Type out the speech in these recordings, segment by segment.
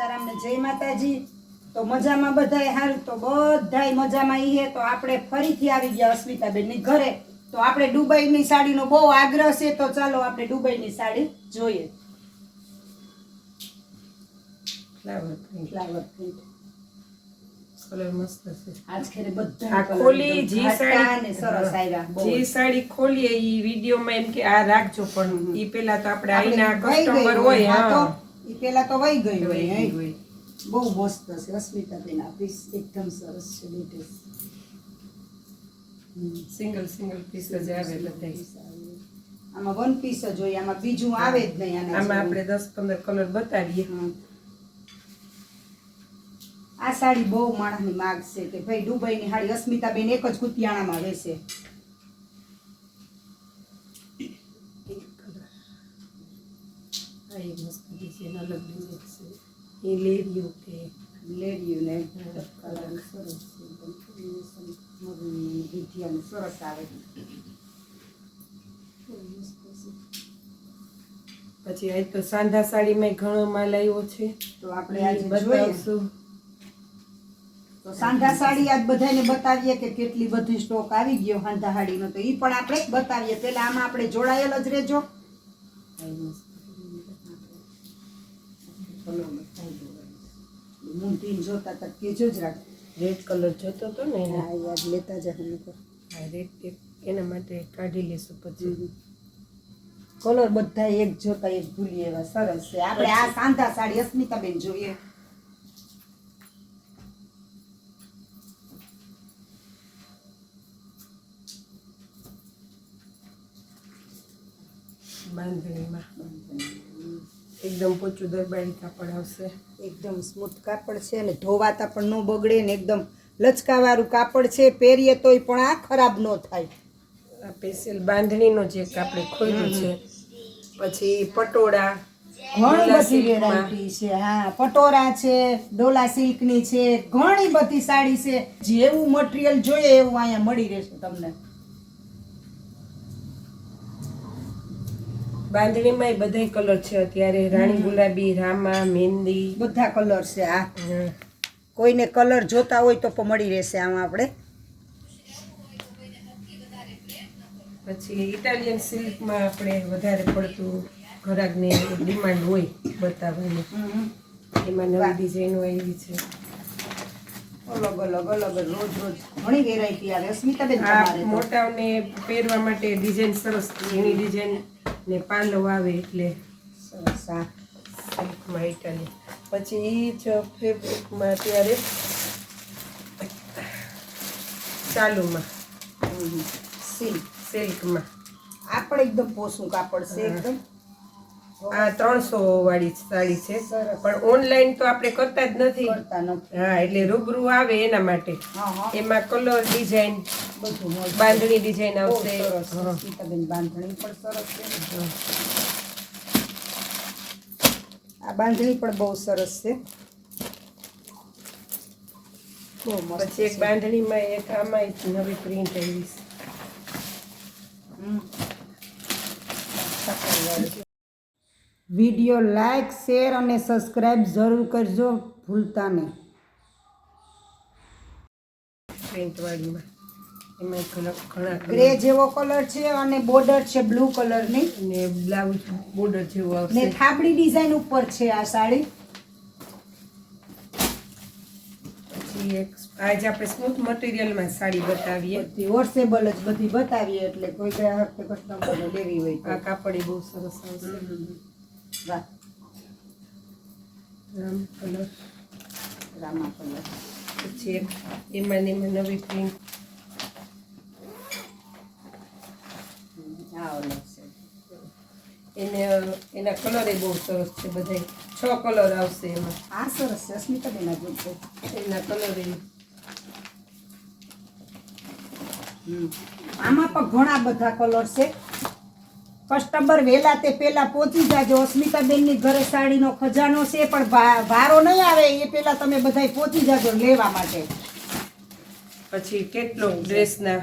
સીતારામ ને જય માતાજી. તો મજામાં બધાય હારું તો બધાય મજામાં ઈ હે તો આપણે ફરીથી આવી ગયા અસ્મિતાબેનની ઘરે. તો આપણે દુબઈની સાડીનો બહુ આગ્રહ છે તો ચાલો આપણે દુબઈની સાડી જોઈએ. Flower print flower print colour મસ્ત છે. આજ ખેરે બધા આ ખોલી જી સાડી સરસ આવ્યા બહુ સાડી ખોલીએ ઈ વિડીયોમાં એમ કે આ રાખજો પણ ઈ પેલા તો આપણે આપણે આઈના કસ્ટમર હોય હા. ઈ પેલા તો વહી ગઈ હોય બહુ મસ્ત છે અસ્મિતા બેન પીસ એકદમ સરસ છે લેટેસ્ટ સિંગલ સિંગલ પીસ જ આવે બધા આમાં વન પીસ જ હોય આમાં બીજું આવે જ નહીં આના આમાં આપણે દસ પંદર કલર બતાવીએ. આ સાડી બહુ માણસની માગ છે કે ભાઈ દુબઈની સાડી અસ્મિતાબેન એક જ કુતિયાણામાં વેચે. આ એક છે એના લગ્ન છે એ લેરિયું કે લેડિયું ને કલર સરસ છે એકદમ combination મરૂન ને વિધિયાનું સરસ આવે. છે. પછી આજ તો સાંધા સાડીમાં ઘણો માલ આવ્યો છે. તો આપણે આજે બતાવશું. તો સાંધા સાડી આજ બધાને બતાવીએ કે કેટલી બધી સ્ટોક આવી ગયો સાંધા સાડીનો. તો એ પણ આપણે બતાવીએ. પેલા આમાં આપણે જોડાયેલ જ રહેજો. આ મસ્ત. મૂંઢીને જોતા તક કેજો જ રાખ રેડ કલર જોતો તો ને હા યાદ લેતા જ તો. આ રેડ એના માટે કાઢી લેશું પછી. કલર બધા એક જોતા એક ભૂલી એવા સરસ છે. આપણે આ સાંધા સાડી અસ્મિતાબેન જોઈએ. બાંધણીમાં. એકદમ પોચું દરબારી કાપડ આવશે. એકદમ સ્મૂથ કાપડ છે અને ધોવાતા પણ ન બગડે ને એકદમ લચકાવાળું કાપડ છે પહેરીએ તોય પણ આ ખરાબ ન થાય. આ સ્પેશિયલ બાંધણીનો જે આપણે ખોલ્યું છે પછી પટોળા ઘણી બધી વેરાયટી છે હા પટોરા છે ડોલા સિલ્કની છે ઘણી બધી સાડી છે. જેવું મટીરિયલ જોઈએ એવું અહીંયા મળી રહેશે તમને. બાંધણીમાં બધા કલર છે. અત્યારે રાણી ગુલાબી રામા મહેંદી. બધા કલર છે આ. કોઈને કલર જોતા હોય તો પણ મળી રહેશે આમાં આપણે. પછી ઇટાલિયન સિલ્કમાં આપણે વધારે પડતું ઘરાકની ડિમાન્ડ હોય બતાવવાની. એમાં નવી ડિઝાઇનો આવી છે. અલગ અલગ અલગ રોજ રોજ. ઘણી વેરાયટી આવે. મોટાઓને પહેરવા માટે ડિઝાઇન સરસ એની ડિઝાઇન ને પાલો આવે એટલે સિલ્કમાં ઇટાલી પછી એ જ ફેબ્રિકમાં અત્યારે ચાલુમાં. સિલ્ક. સિલ્કમાં. આ પણ એકદમ પોસું કાપડ છે એકદમ. આ ત્રણસો વાળી સાડી છે. પણ ઓનલાઈન તો આપણે કરતા જ નથી. હા એટલે રૂબરૂ આવે એના માટે. એમાં કલર ડિઝાઇન બધું બાંધણી ડિઝાઇન આવશે. બાંધણી પણ સરસ છે. આ બાંધણી પણ બહુ સરસ છે. પછી એક બાંધણીમાં એક આમાં નવી પ્રિન્ટ આવી છે. વીડિયો લાઇક શેર અને સબસ્ક્રાઇબ જરૂર કરજો ભૂલતા નહીં ગ્રે જેવો કલર છે અને બોર્ડર છે બ્લુ કલરની. ને બ્લાઉઝ બોર્ડર જેવો ને થાબડી ડિઝાઇન ઉપર છે આ સાડી. આજે આપણે સ્મૂથ મટીરિયલમાં સાડી બતાવીએ. બધી વોટ્સેબલ જ બધી બતાવીએ એટલે કોઈ ગ્રાહક કે કસ્ટમરને લેવી હોય આ કાપડ બહુ સરસ આવશે. વાહ રામ કલર રામા કલર પછી એક એમાં ને એમાં નવી પ્રિન્ટ આ અલગ છે એને એના કલર એ બહુ સરસ છે બધાય છ કલર આવશે એમાં આ સરસ છે અસ્મિતાબેન જોજો એના કલર એ આમાં પણ ઘણા બધા કલર છે કસ્ટમર વહેલા તે પહેલા પહોંચી જાજો. અસ્મિતાબેનની ઘરે સાડીનો ખજાનો છે પણ ભારો નહીં આવે એ પહેલા તમે બધાય પહોંચી જાજો લેવા માટે. પછી કેટલો ડ્રેસના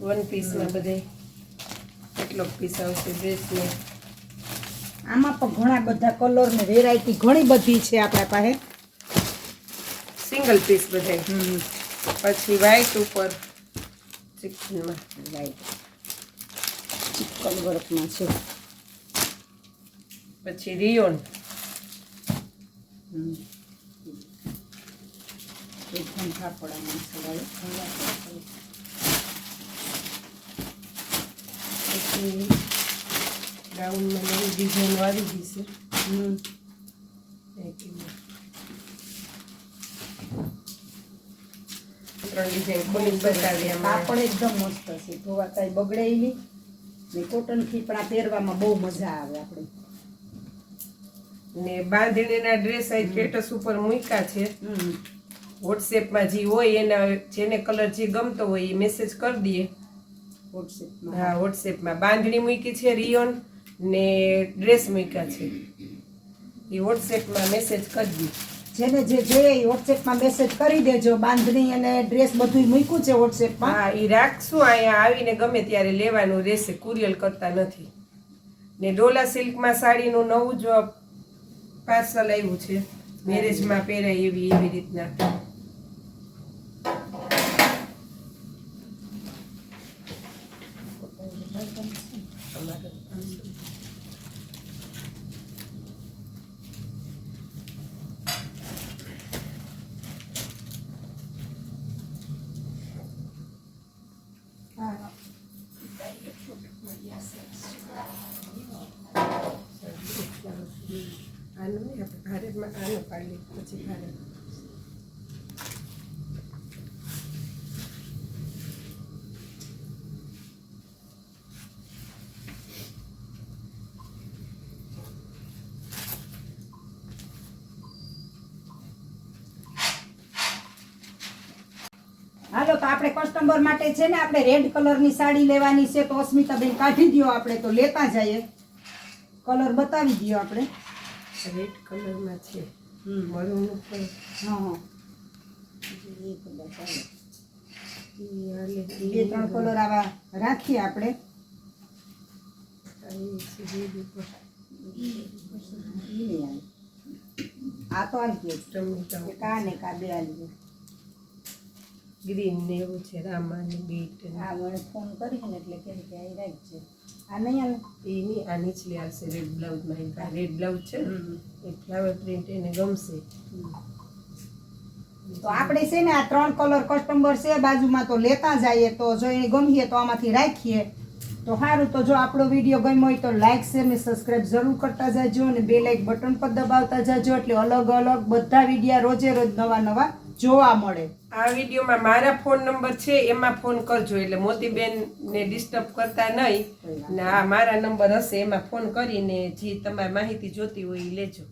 વન પીસના બધાય? કેટલો પીસ આવશે ડ્રેસને? આમાં પણ ઘણા બધા કલર ને વેરાયટી ઘણી બધી છે આપણા પાસે. સિંગલ પીસ બધાય? હમ. પછી વ્હાઈટ ઉપર. ચિકનમાં રાઈટ ચિકન વર્કમાં છે. પછી રિયોન. એકદમ છે પછી નવી ડિઝાઇન વાળી હમ. ત્રણ ડિઝાઇન ખોલી બતાવી કાપડ એકદમ મસ્ત છે. ધોવા કાંઈ બગડે નહીં. ને કોટન ખીપડા પહેરવામાં બહુ મજા આવે આપણે. ને બાંધણીના ડ્રેસ આ સ્ટેટસ ઉપર મૂક્યા છે. વોટ્સએપમાં જે હોય એના જેને કલર જે ગમતો હોય એ મેસેજ કરી દઈએ. વોટ્સએપમાં હા વોટ્સએપમાં બાંધણી મૂકી છે રિયોન ને ડ્રેસ મૂક્યા છે. એ વોટ્સએપમાં મેસેજ કરી દઈએ. જેને જે જોઈએ એ વોટ્સએપમાં મેસેજ કરી દેજો બાંધણી અને ડ્રેસ બધું મૂક્યું છે વોટ્સએપમાં. હા એ રાખશું અહીંયા આવીને ગમે ત્યારે લેવાનું રહેશે કુરિયર કરતા નથી. ને ડોલા સિલ્કમાં સાડીનું નવું જ પાર્સલ આવ્યું છે મેરેજમાં પહેરાય એવી એવી રીતના હા. આનું નહીં આપણે આનું પછી ભારત હાલો, તો આપણે કસ્ટમર માટે છે ને, આપણે રેડ કલરની સાડી લેવાની છે, તો અસ્મિતાબેન કાઢી દ્યો આપણે, તો લેતા જઈએ. કલર બતાવી દ્યો આપણે. રેડ કલરમાં છે. ઉપર હા હા બે ત્રણ કલર આવા રાખીએ આપણે. આ તો આવી ગયો. કા ને કા બે ગયો. ગ્રીન ને એવું છે રામા ને બીટ ને. મને ફોન કરીને એટલે કે આવી રાખજે. આ નહીં આવે એ નહીં આ નીચલી આવશે રેડ બ્લાઉઝમાં એમ રેડ બ્લાઉઝ છે એ ફ્લાવર પ્રિન્ટ એને ગમશે. તો આપણે છે ને આ ત્રણ કલર કસ્ટમર છે બાજુમાં તો લેતા જઈએ તો જો એને ગમીએ તો આમાંથી રાખીએ. તો સારું તો જો આપણો વીડિયો ગમ્યો હોય તો લાઇક શેર ને સબસ્ક્રાઇબ જરૂર કરતા જાજો અને બે લાઇક બટન પર દબાવતા જાજો એટલે અલગ અલગ બધા વિડીયા રોજે રોજ નવા નવા જોવા મળે. આ વિડીયોમાં મારા ફોન નંબર છે એમાં ફોન કરજો. એટલે મોતીબેન ને ડિસ્ટર્બ કરતા નહીં. ને આ મારા નંબર હશે એમાં ફોન કરીને જે તમારે માહિતી જોતી હોય એ લેજો.